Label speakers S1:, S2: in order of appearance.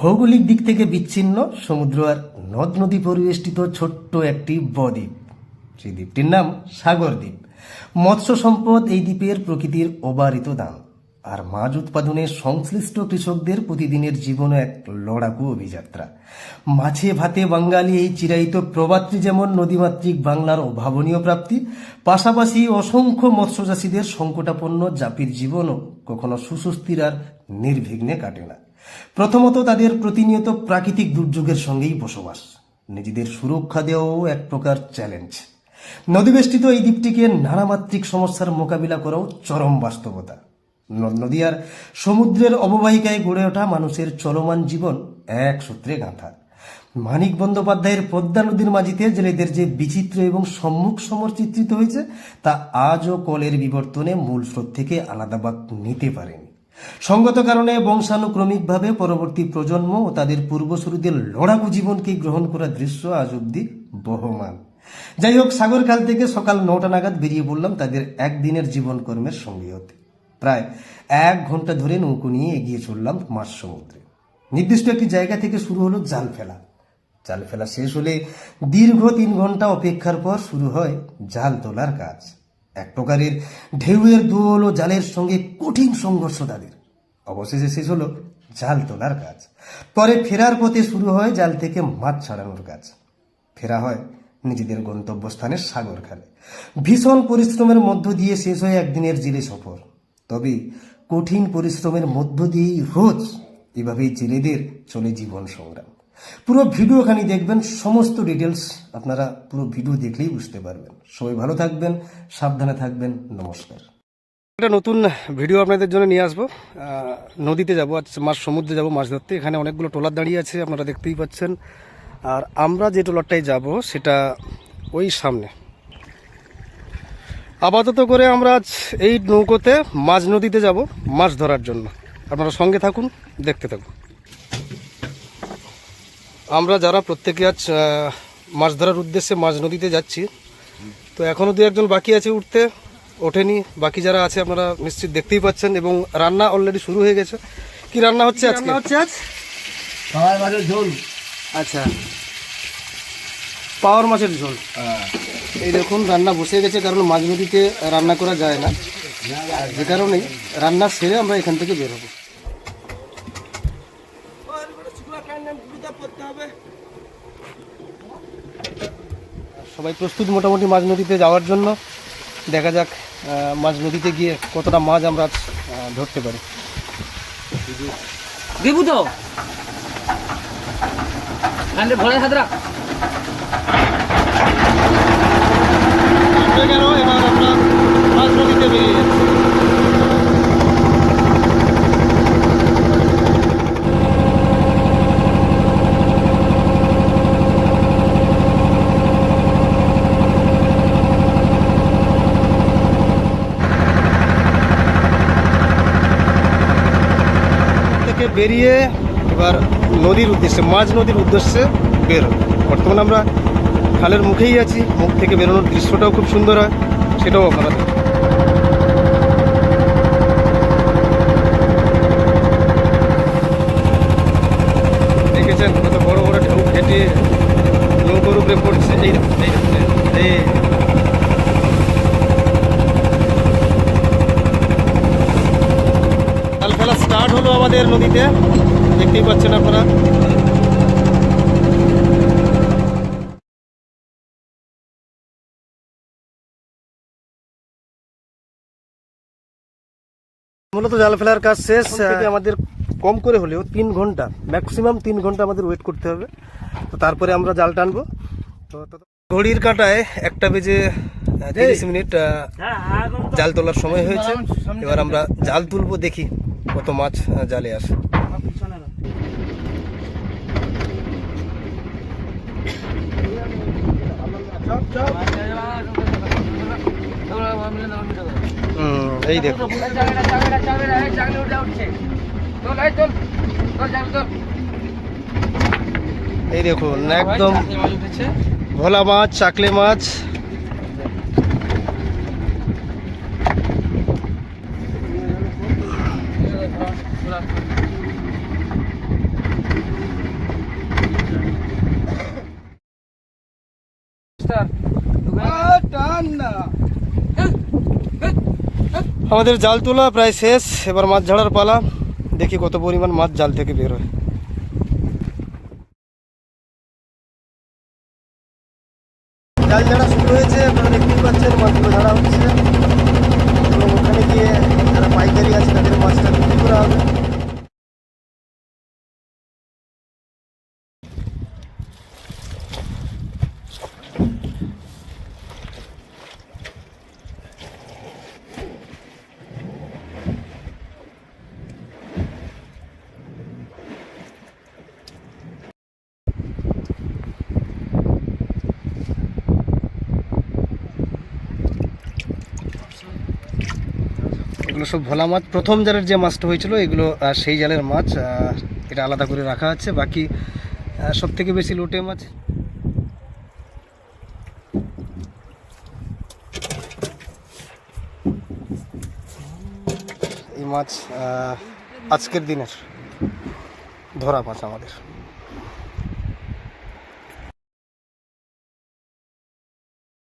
S1: ভৌগোলিক দিক থেকে বিচ্ছিন্ন সমুদ্র আর নদ নদী পরিবেষ্টিত ছোট্ট একটি বদ্বীপ। সেই দ্বীপটির নাম সাগর দ্বীপ। মৎস্য সম্পদ এই দ্বীপের প্রকৃতির অবারিত দান আর মাছ উৎপাদনে সংশ্লিষ্ট কৃষকদের প্রতিদিনের জীবনে এক লড়াকু অভিযাত্রা। মাছে ভাতে বাঙালি এই চিরায়িত প্রবাত্রী যেমন নদীমাতৃক বাংলার অভাবনীয় প্রাপ্তি, পাশাপাশি অসংখ্য মৎস্যচাষীদের সংকটাপন্ন জাপির জীবনও কখনো সুস্বস্তির আর নির্বিঘ্নে কাটে না। প্রথমত তাদের প্রতিনিয়ত প্রাকৃতিক দুর্যোগের সঙ্গেই বসবাস। নিজেদের সুরক্ষা দেওয়াও এক প্রকার চ্যালেঞ্জ নদীবেষ্টিত এই দ্বীপটিকে নানামাত্রিক সমস্যার মোকাবিলা করাও চরম বাস্তবতা। নদ নদী আর সমুদ্রের অববাহিকায় গড়ে ওঠা মানুষের চলমান জীবন এক সূত্রে গাঁথা। মানিক বন্দ্যোপাধ্যায়ের পদ্মা নদীর মাঝিতে জেলেদের যে বিচিত্র এবং সম্মুখ সমর চিত্রিত হয়েছে, তা আজও কলের বিবর্তনে মূল স্রোত থেকে আলাদা বাক নিতে পারেনি। সঙ্গত কারণে বংশানুক্রমিকভাবে পরবর্তী প্রজন্ম ও তাদের পূর্বসূরীদের লড়াকু জীবনকে গ্রহণ করা দৃশ্য আজ অব্দি বহমান। যাই হোক সাগরখাল থেকে সকাল নটা নাগাদ বেরিয়ে পড়লাম তাদের একদিনের জীবনকর্মের সঙ্গী হতে প্রায় এক ঘণ্টা ধরে নৌকো নিয়ে এগিয়ে চললাম মাস সমুদ্রে। নির্দিষ্ট একটি জায়গা থেকে শুরু হলো জাল ফেলা। জাল ফেলা শেষ হলে দীর্ঘ তিন ঘণ্টা অপেক্ষার পর শুরু হয় জাল তোলার কাজ। এক প্রকারের ঢেউয়ের দোল ও জালের সঙ্গে কঠিন সংঘর্ষ তাদের। অবশেষে শেষ হলো জাল তোলার কাজ। পরে ফেরার পথে শুরু হয় জাল থেকে মাছ ছাড়ানোর কাজ। ফেরা হয় নিজেদের গন্তব্যস্থানে সাগরখালে। ভীষণ পরিশ্রমের মধ্য দিয়ে শেষ হয় একদিনের জেলে সফর। তবে কঠিন পরিশ্রমের মধ্য দিয়েই রোজ এভাবেই জেলেদের চলে জীবন সংগ্রাম। পুরো ভিডিও ভিডিওখানি দেখবেন, সমস্ত ডিটেলস আপনারা পুরো ভিডিও দেখলেই বুঝতে পারবেন। সবাই ভালো থাকবেন, সাবধানে থাকবেন, নমস্কার। একটা নতুন ভিডিও আপনাদের জন্য নিয়ে আসব। নদীতে যাব, আজ মাছ সমুদ্রে যাব মাছ ধরতে। এখানে অনেকগুলো ট্রলার দাঁড়িয়ে আছে, আপনারা দেখতেই পাচ্ছেন। আর আমরা যে ট্রলারটায় যাব, সেটা ওই সামনে। আপাতত করে আমরা আজ এই নৌকোতে মাঝ নদীতে যাব, মাছ ধরার জন্য। আপনারা সঙ্গে থাকুন, দেখতে থাকুন। আমরা যারা প্রত্যেকে আজ মাছ ধরার উদ্দেশ্যে মাঝ নদীতে যাচ্ছি তো এখনও দু একজন বাকি আছে উঠতে ওঠেনি। বাকি যারা আছে আপনারা নিশ্চিত দেখতেই পাচ্ছেন এবং রান্না অলরেডি শুরু হয়ে গেছে। কি রান্না হচ্ছে আজকে? হচ্ছে আজ?
S2: পাওয়ার মাছের ঝোল।
S1: আচ্ছা। পাওয়ার মাছের ঝোল। এই দেখুন রান্না বসে গেছে কারণ মাঝ নদীতে রান্না করা যায় না। যে কারণেই রান্না সেরে আমরা এখান থেকে বের হব। সবাই প্রস্তুত মোটামুটি মাঝ নদীতে যাওয়ার জন্য। দেখা যাক মাঝ নদীতে গিয়ে কতটা মাছ আমরা আজ, ধরতে পারি।
S2: দেবু তো ভরে হাত রাখ
S1: হয়ে গেল এবার আমরা মাঝ নদীতে বেরিয়ে যাচ্ছি বেরিয়ে এবার নদীর উদ্দেশ্যে, মাঝ নদীর উদ্দেশ্যে বের বর্তমানে আমরা খালের মুখেই আছি, মুখ থেকে বেরোনোর দৃশ্যটাও খুব সুন্দর হয়, সেটাও আপনারা দেখুন। দেখেছেন কত বড় বড় ঢেউ খেটে নৌকোর উপরে পড়ছে এই দেখুন, এই দেখুন, এই জাল ফেলা স্টার্ট হলো আমাদের নদীতে দেখতেই পাচ্ছেন আপনারা। মূলত জাল ফেলার কাজ শেষ। আমাদের কম করে হলেও তিন ঘণ্টা ম্যাক্সিমাম তিন ঘণ্টা আমাদের ওয়েট করতে হবে। তো তারপরে আমরা জাল টানবো। তো ঘড়ির কাঁটায় একটা বেজে তিরিশ মিনিট জাল তোলার সময় হয়েছে। এবার আমরা জাল তুলবো দেখি। কত মাছ জালে আসে এই দেখো। এই দেখুন একদম ভোলা মাছ চাকলে মাছ। আমাদের জাল তোলা প্রায় শেষ, এবার মাছ ঝাড়ার পালা। দেখি কত পরিমাণ মাছ জাল থেকে বের হয়। জাল ঝাড়া শুরু হয়েছে, আপনারা পাচ্ছেন, মাছগুলো ঝাড়া হচ্ছে। এবং ওখানে গিয়ে পাইকারি আছে তাদের মাছটা বিক্রি করা হবে। এগুলো সব ভোলা মাছ। প্রথম জালের যে মাছটা হয়েছিল, এগুলো সেই জালের মাছ এটা আলাদা করে রাখা আছে। বাকি সব থেকে বেশি লোটে মাছ। এই মাছ আজকের দিনের ধরা মাছ আমাদের।